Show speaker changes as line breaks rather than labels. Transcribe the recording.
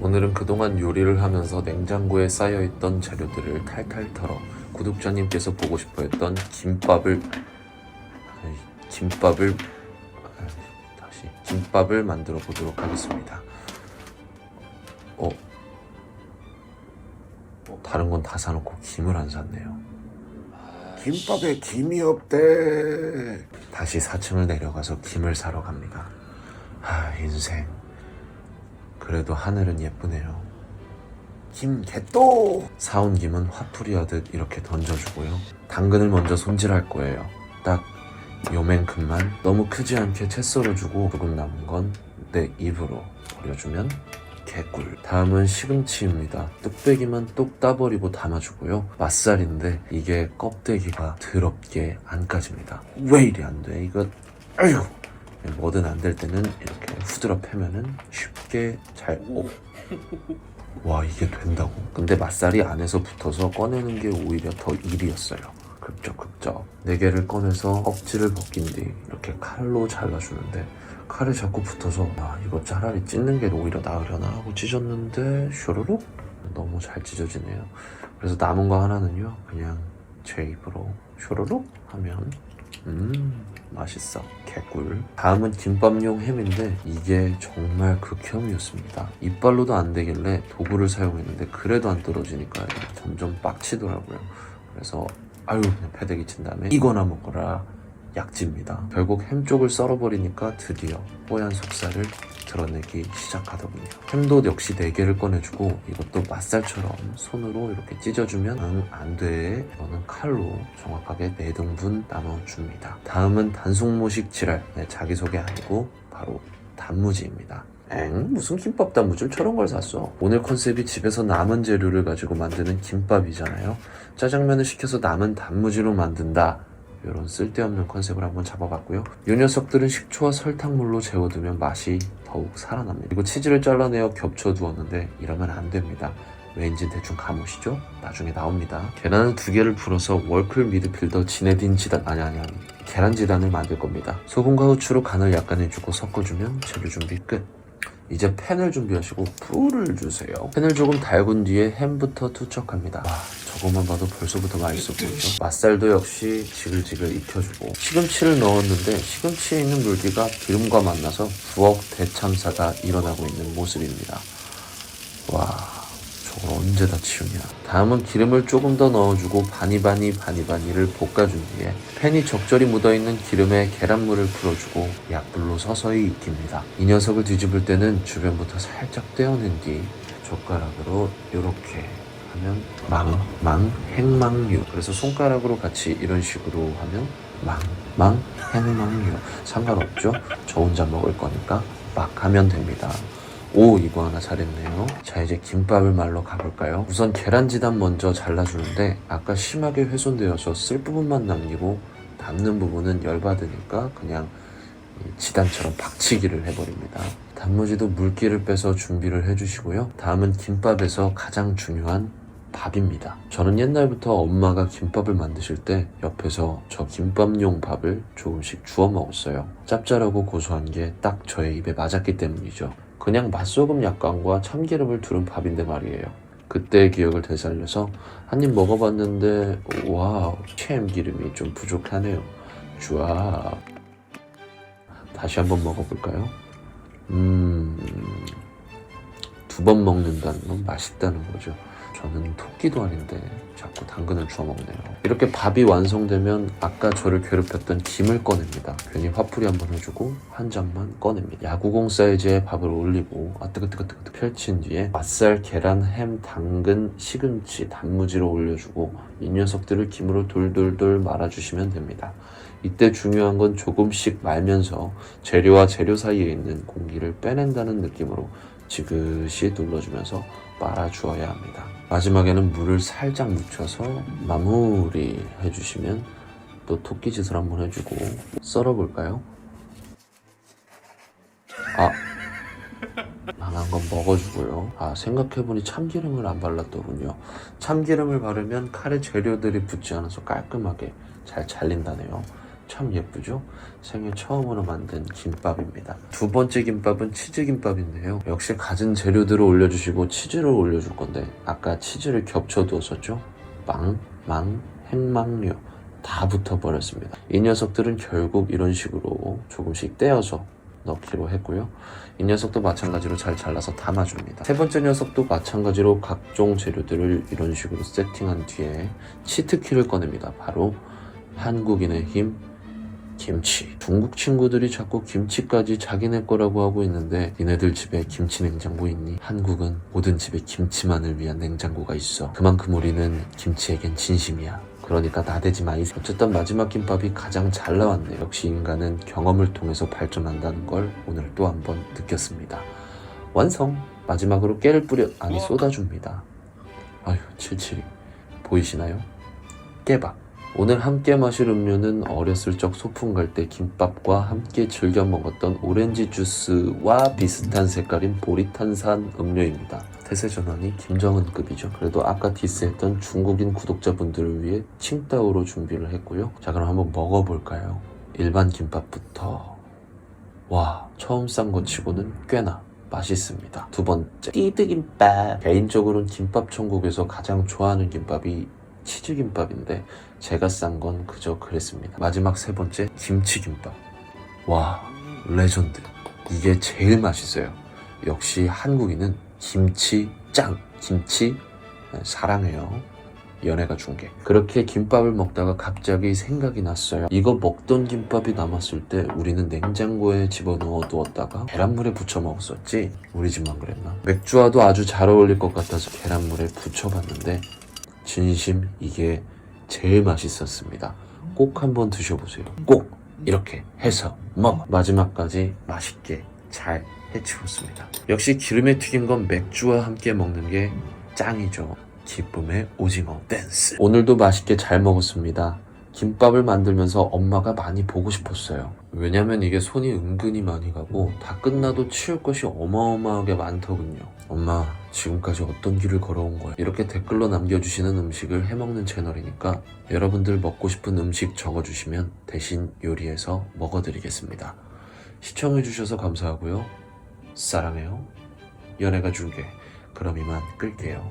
오늘은 그동안 요리를 하면서 냉장고에 쌓여있던 재료들을 탈탈 털어 구독자님께서 보고 싶어 했던 김밥을 김밥을 다시 김밥을 만들어 보도록 하겠습니다. 어, 어, 다른 건 다 사놓고 김을 안 샀네요.
김밥에 김이 없대.
다시 4층을 내려가서 김을 사러 갑니다. 아, 인생. 그래도 하늘은 예쁘네요.
김 개또.
사온 김은 화풀이 하듯 이렇게 던져주고요. 당근을 먼저 손질할 거예요. 딱 요만큼만 너무 크지 않게 채 썰어 주고 조금 남은 건 내 입으로 버려주면 개꿀. 다음은 시금치입니다. 뚝배기만 뚝 따버리고 담아주고요. 맛살인데 이게 껍데기가 더럽게 안 까집니다. 왜 이리 안 돼? 이거 아이고 뭐든 안 될 때는 이렇게 후드러 패면은 쉽 게 잘 오. 와 이게 된다고? 근데 맛살이 안에서 붙어서 꺼내는 게 오히려 더 일이었어요. 극적극적. 네 개를 꺼내서 껍질을 벗긴 뒤 이렇게 칼로 잘라주는데 칼에 자꾸 붙어서 아 이거 차라리 찢는 게 오히려 나으려나 하고 찢었는데 슈르륵 너무 잘 찢어지네요. 그래서 남은 거 하나는요 그냥 제 입으로 슈르륵 하면 음 맛있어. 개꿀. 다음은 김밥용 햄인데 이게 정말 극혐이었습니다. 이빨로도 안 되길래 도구를 사용했는데 그래도 안 떨어지니까 점점 빡치더라고요. 그래서 아유 그냥 패대기 친 다음에 이거나 먹어라 약지입니다 결국 햄 쪽을 썰어버리니까 드디어 뽀얀 속살을 드러내기 시작하더군요 햄도 역시 4개를 꺼내주고 이것도 맛살처럼 손으로 이렇게 찢어주면 응, 안돼 이거는 칼로 정확하게 4등분 나눠줍니다 다음은 단속모식 지랄 네, 자기소개 아니고 바로 단무지입니다 엥? 무슨 김밥 단무지를 저런 걸 샀어? 오늘 컨셉이 집에서 남은 재료를 가지고 만드는 김밥이잖아요. 짜장면을 시켜서 남은 단무지로 만든다. 이런 쓸데없는 컨셉을 한번 잡아봤고요. 이 녀석들은 식초와 설탕물로 재워두면 맛이 더욱 살아납니다. 그리고 치즈를 잘라내어 겹쳐두었는데 이러면 안 됩니다. 왠지 대충 감으시죠? 나중에 나옵니다. 계란을 두 개를 풀어서 월클 미드필더 지네딘 지단 아니 아니 아니 계란 지단을 만들 겁니다. 소금과 후추로 간을 약간 해주고 섞어주면 재료 준비 끝. 이제 팬을 준비하시고 불을 주세요. 팬을 조금 달군 뒤에 햄부터 투척합니다. 와, 저것만 봐도 벌써부터 맛있어 보이죠? 맛살도 역시 지글지글 익혀주고 시금치를 넣었는데 시금치에 있는 물기가 기름과 만나서 부엌 대참사가 일어나고 있는 모습입니다. 와, 저걸 언제 다 치우냐. 다음은 기름을 조금 더 넣어주고 바니바니 바니바니를 볶아준 뒤에 팬이 적절히 묻어있는 기름에 계란물을 풀어주고 약불로 서서히 익힙니다. 이 녀석을 뒤집을 때는 주변부터 살짝 떼어낸 뒤 젓가락으로 이렇게 하면 망, 망, 행망류. 그래서 손가락으로 같이 이런 식으로 하면 망, 망, 행망류. 상관없죠? 저 혼자 먹을 거니까 막 하면 됩니다. 오 이거 하나 잘했네요 자 이제 김밥을 말러 가볼까요 우선 계란지단 먼저 잘라주는데 아까 심하게 훼손되어서 쓸 부분만 남기고 담는 부분은 열받으니까 그냥 이 지단처럼 박치기를 해버립니다 단무지도 물기를 빼서 준비를 해주시고요 다음은 김밥에서 가장 중요한 밥입니다. 저는 옛날부터 엄마가 김밥을 만드실 때 옆에서 저 김밥용 밥을 조금씩 주워 먹었어요. 짭짤하고 고소한 게 딱 저의 입에 맞았기 때문이죠. 그냥 맛소금 약간과 참기름을 두른 밥인데 말이에요. 그때의 기억을 되살려서 한 입 먹어봤는데 와우 참기름이 좀 부족하네요. 좋아. 다시 한번 먹어볼까요? 음, 두 번 먹는다는 건 맛있다는 거죠. 저는 토끼도 아닌데 자꾸 당근을 주워 먹네요. 이렇게 밥이 완성되면 아까 저를 괴롭혔던 김을 꺼냅니다. 괜히 화풀이 한번 해주고 한 잔만 꺼냅니다. 야구공 사이즈의 밥을 올리고 아 뜨거뜨거뜨거 펼친 뒤에 맛살, 계란, 햄, 당근, 시금치, 단무지를 올려주고 이 녀석들을 김으로 돌돌돌 말아주시면 됩니다. 이때 중요한 건 조금씩 말면서 재료와 재료 사이에 있는 공기를 빼낸다는 느낌으로 지그시 눌러주면서 말아주어야 합니다. 마지막에는 물을 살짝 묻혀서 마무리 해주시면 또 토끼짓을 한번 해주고 썰어볼까요? 아 망한 건 먹어주고요. 아 생각해보니 참기름을 안 발랐더군요. 참기름을 바르면 칼에 재료들이 붙지 않아서 깔끔하게 잘 잘린다네요. 참 예쁘죠? 생애 처음으로 만든 김밥입니다. 두 번째 김밥은 치즈 김밥인데요. 역시 가진 재료들을 올려주시고 치즈를 올려줄 건데 아까 치즈를 겹쳐두었었죠? 빵, 망, 행망류 다 붙어버렸습니다. 이 녀석들은 결국 이런 식으로 조금씩 떼어서 넣기로 했고요. 이 녀석도 마찬가지로 잘 잘라서 담아줍니다. 세 번째 녀석도 마찬가지로 각종 재료들을 이런 식으로 세팅한 뒤에 치트키를 꺼냅니다. 바로 한국인의 힘 김치. 중국 친구들이 자꾸 김치까지 자기네 거라고 하고 있는데 니네들 집에 김치 냉장고 있니? 한국은 모든 집에 김치만을 위한 냉장고가 있어. 그만큼 우리는 김치에겐 진심이야. 그러니까 나대지 마이. 어쨌든 마지막 김밥이 가장 잘 나왔네. 역시 인간은 경험을 통해서 발전한다는 걸 오늘 또 한 번 느꼈습니다. 완성. 마지막으로 깨를 뿌려 아니 쏟아줍니다. 아휴 칠칠이 보이시나요? 깨밥. 오늘 함께 마실 음료는 어렸을 적 소풍 갈 때 김밥과 함께 즐겨 먹었던 오렌지 주스와 비슷한 색깔인 보리탄산 음료입니다. 태세 전환이 김정은급이죠. 그래도 아까 디스했던 중국인 구독자분들을 위해 칭따오로 준비를 했고요. 자 그럼 한번 먹어볼까요? 일반 김밥부터 와 처음 싼 거 치고는 꽤나 맛있습니다. 두 번째 띠드김밥 개인적으로는 김밥 천국에서 가장 좋아하는 김밥이 치즈김밥인데 제가 싼 건 그저 그랬습니다. 마지막 세 번째 김치김밥. 와 레전드. 이게 제일 맛있어요. 역시 한국인은 김치 짱. 김치 네, 사랑해요. 연애가 중계. 그렇게 김밥을 먹다가 갑자기 생각이 났어요. 이거 먹던 김밥이 남았을 때 우리는 냉장고에 집어넣어 두었다가 계란물에 부쳐 먹었었지. 우리 집만 그랬나? 맥주와도 아주 잘 어울릴 것 같아서 계란물에 부쳐 봤는데 진심 이게 제일 맛있었습니다. 꼭 한번 드셔보세요. 꼭 이렇게 해서 먹어. 마지막까지 맛있게 잘 해치웠습니다. 역시 기름에 튀긴 건 맥주와 함께 먹는 게 짱이죠. 기쁨의 오징어 댄스. 오늘도 맛있게 잘 먹었습니다. 김밥을 만들면서 엄마가 많이 보고 싶었어요. 왜냐면 이게 손이 은근히 많이 가고 다 끝나도 치울 것이 어마어마하게 많더군요. 엄마, 지금까지 어떤 길을 걸어온 거야? 이렇게 댓글로 남겨주시는 음식을 해먹는 채널이니까 여러분들 먹고 싶은 음식 적어주시면 대신 요리해서 먹어드리겠습니다. 시청해주셔서 감사하고요. 사랑해요. 연애가 줄게. 그럼 이만 끌게요.